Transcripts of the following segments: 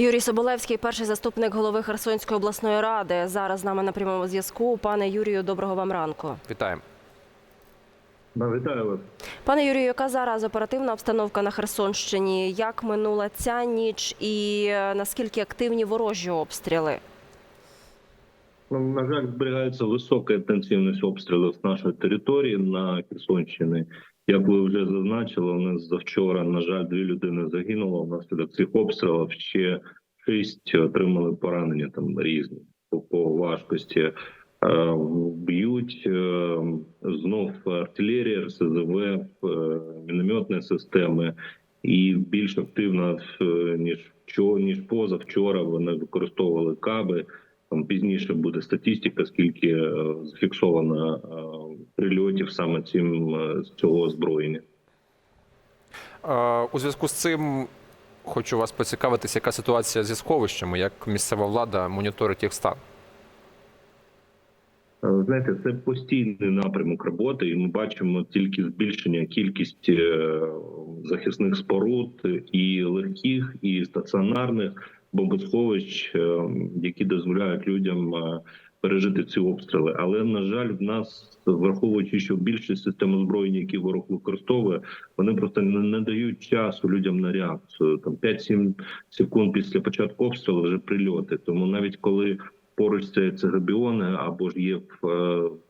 Юрій Соболевський, перший заступник голови Херсонської обласної ради. Зараз з нами на прямому зв'язку. Пане Юрію, доброго вам ранку. Вітаємо. Вітаю вас. Пане Юрію, яка зараз оперативна обстановка на Херсонщині? Як минула ця ніч і е, наскільки активні ворожі обстріли? Ну, на жаль, зберігається висока інтенсивність обстрілів з нашої території на Херсонщині. Як ви вже зазначили, у нас завчора, на жаль, дві людини загинуло внаслідок цих обстрілів. Ще шість отримали поранення там різні по, по важкості. Е, Б'ють е, знов артилерія, РСЗВ, е, мінометні системи, і більш активно ніж ніж позавчора. Вони використовували каби. Там пізніше буде статистика, скільки зафіксовано прильотів саме цим е, цього озброєння. У зв'язку з цим хочу вас поцікавитися, яка ситуація зі сховищами, як місцева влада моніторить їх стан. Е, Знаєте, це постійний напрямок роботи, і ми бачимо тільки збільшення кількості е, захисних споруд і легких, і стаціонарних бомбосховищ, які дозволяють людям пережити ці обстріли. Але на жаль, в нас враховуючи, що більшість систем озброєння, які ворог використовує, вони просто не, дають часу людям на реакцію. Там 5-7 секунд після початку обстрілу вже прильоти. Тому навіть коли поруч стоять цегабіони або ж є е,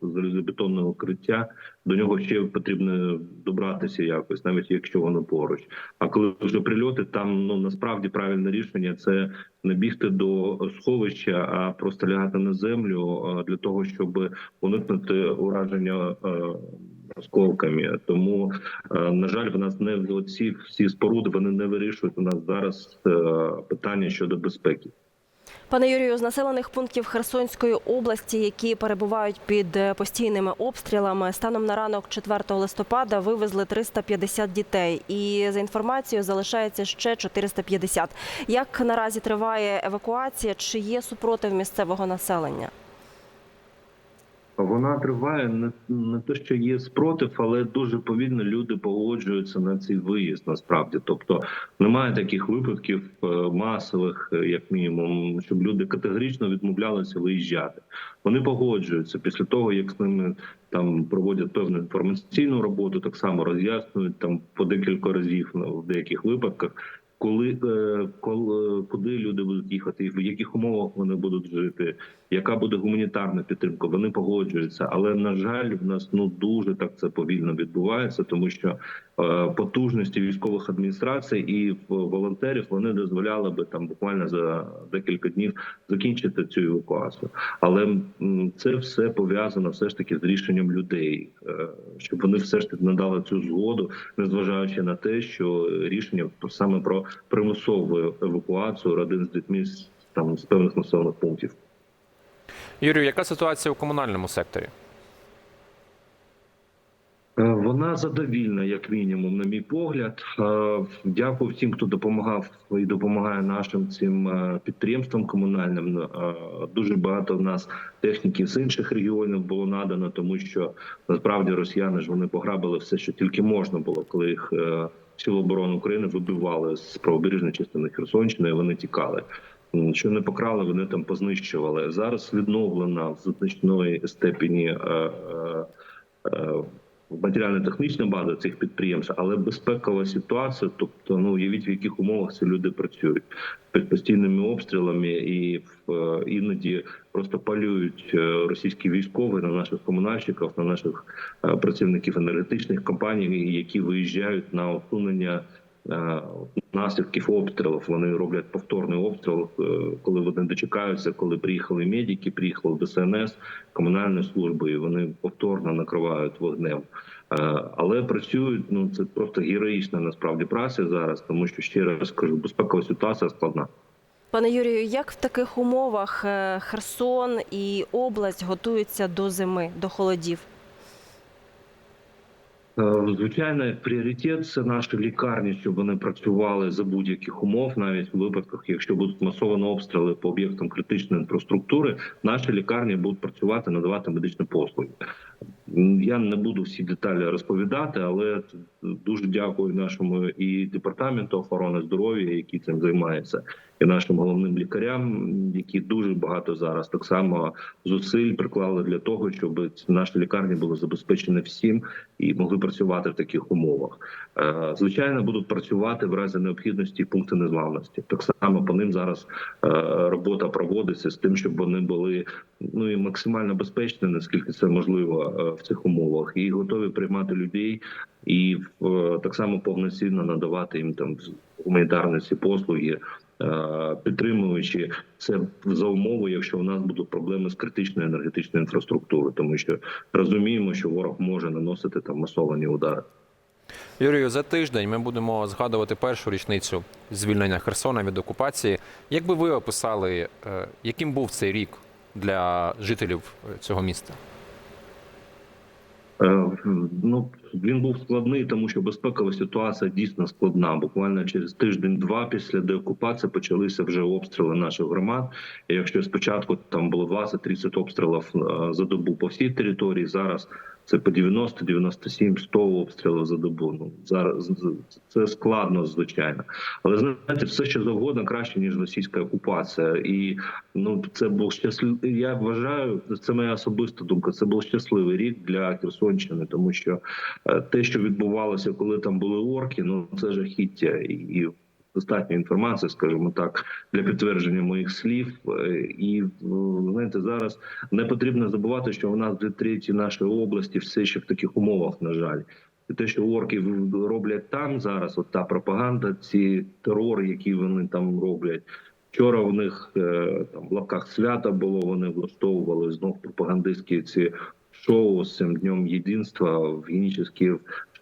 залізобетонне укриття, до нього ще потрібно добратися якось, навіть якщо воно поруч. А коли вже прильоти, там ну насправді правильне рішення це не бігти до сховища, а просто лягати на землю е, для того, щоб уникнути ураження. е, Осколками, тому на жаль, в нас не ці всі споруди вони не вирішують у нас зараз питання щодо безпеки. Пане Юрію, з населених пунктів Херсонської області, які перебувають під е, постійними обстрілами, станом на ранок 4 листопада вивезли 350 дітей, і за інформацією залишається ще 450. Як наразі триває евакуація? Чи є супротив місцевого населення? Вона триває не, не те, що є спротив, але дуже повільно люди погоджуються на цей виїзд. Насправді, тобто немає таких випадків е, масових, е, як мінімум, щоб люди категорично відмовлялися виїжджати. Вони погоджуються після того, як з ними там проводять певну інформаційну роботу, так само роз'яснюють там по декілька разів ну, в деяких випадках. Коли, е, коли куди люди будуть їхати, в яких умовах вони будуть жити, яка буде гуманітарна підтримка, вони погоджуються. Але на жаль, в нас ну дуже так це повільно відбувається, тому що е, потужності військових адміністрацій і волонтерів вони дозволяли би там буквально за декілька днів закінчити цю евакуацію. Але це все пов'язано все ж таки з рішенням людей, е, щоб вони все ж таки надали цю згоду, незважаючи на те, що рішення саме про примусову евакуацію родин з дітьми там з певних населених пунктів. Юрію, яка ситуація у комунальному секторі? Е, Вона задовільна, як мінімум, на мій погляд. Е, Дякую всім, хто допомагав і допомагає нашим цим е, підприємствам комунальним. Дуже багато в нас техніки з інших регіонів було надано, тому що насправді росіяни ж вони пограбили все, що тільки можна було, коли їх Сили оборони України вибивали з правобережної частини Херсонщини. і Вони тікали. М, Що не покрали, вони там познищували. Зараз відновлена в значної степені. е, е, е, матеріально-технічна база цих підприємств, але безпекова ситуація. Тобто, ну уявіть, в яких умовах ці люди працюють під постійними обстрілами, і в іноді просто палюють е, російські військові на наших комунальщиків, на наших е, працівників енергетичних компаній, які виїжджають на усунення. Е, Наслідків обстрілів вони роблять повторний обстріл, е, коли вони дочекаються, коли приїхали медики, приїхали ДСНС, комунальні служби, і вони повторно накривають вогнем. Е, Але працюють ну це просто героїчна насправді праця зараз, тому що ще раз кажу, безпекова ситуація складна. Пане Юрію, як в таких умовах Херсон і область готуються до зими, до холодів? Е, Звичайно, пріоритет це наші лікарні, щоб вони працювали за будь-яких умов, навіть у випадках, якщо будуть масовані обстріли по об'єктам критичної інфраструктури, наші лікарні будуть працювати, надавати медичні послуги. Я не буду всі деталі розповідати, але дуже дякую нашому і департаменту охорони здоров'я, який цим займається, і нашим головним лікарям, які дуже багато зараз так само зусиль приклали для того, щоб наші лікарні були забезпечені всім і могли працювати в таких умовах. Е, Звичайно, будуть працювати в разі необхідності пункти незламності. Так само по ним зараз е, робота проводиться з тим, щоб вони були ну і максимально безпечні, наскільки це можливо е, в цих умовах, і готові приймати людей, і е, так само повноцінно надавати їм там гуманітарні ці послуги. е, Підтримуючи це за умови, якщо у нас будуть проблеми з критичною енергетичною інфраструктурою, тому що розуміємо, що ворог може наносити там масовані удари. Юрію, за тиждень ми будемо згадувати першу річницю звільнення Херсона від окупації. Як би ви описали, е, яким був цей рік для жителів цього міста? Ну він був складний, тому що безпекова ситуація дійсно складна. Буквально через тиждень-два після деокупації почалися вже обстріли наших громад. І якщо спочатку там було 20-30 обстрілів е, за добу по всій території, зараз це по 90, 97, 100 обстрілів за добу. Ну зараз це складно, звичайно. Але знаєте, все що завгодно краще ніж російська окупація, і ну це був щасливий. Я вважаю, це моя особиста думка. Це був щасливий рік для Херсонщини, тому що те, що відбувалося, коли там були орки, ну це жахіття і. Достатньо інформації, скажімо так, для підтвердження моїх слів. Е, І ну, знаєте, зараз не потрібно забувати, що у нас дві треті нашої області все ще в таких умовах, на жаль. І те, що орки роблять там зараз, от та пропаганда, ці терори, які вони там роблять. Вчора у них е, там в лапках свята було. Вони влаштовували знов пропагандистські ці шоу з цим днем єдинства в генічний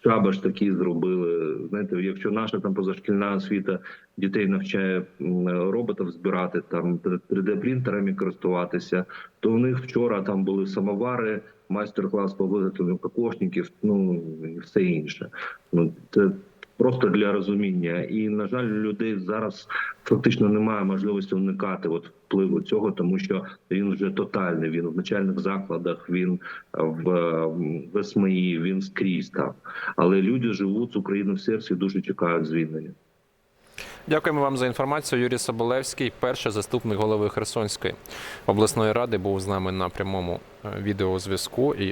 шабаш такі зробили. Знаєте, якщо наша там позашкільна освіта дітей навчає роботів збирати там 3D-принтерами користуватися, то в них вчора там були самовари, майстер-клас по виготовленню кокошників, ну і все інше. Ну це просто для розуміння. І на жаль, людей зараз фактично немає можливості уникати от впливу цього, тому що він вже тотальний. Він в начальних закладах, він в, в СМІ, він скрізь там. Але люди живуть з України в серці, дуже чекають звільнення. Дякуємо вам за інформацію. Юрій Соболевський, перший заступник голови Херсонської обласної ради, був з нами на прямому е, відеозв'язку і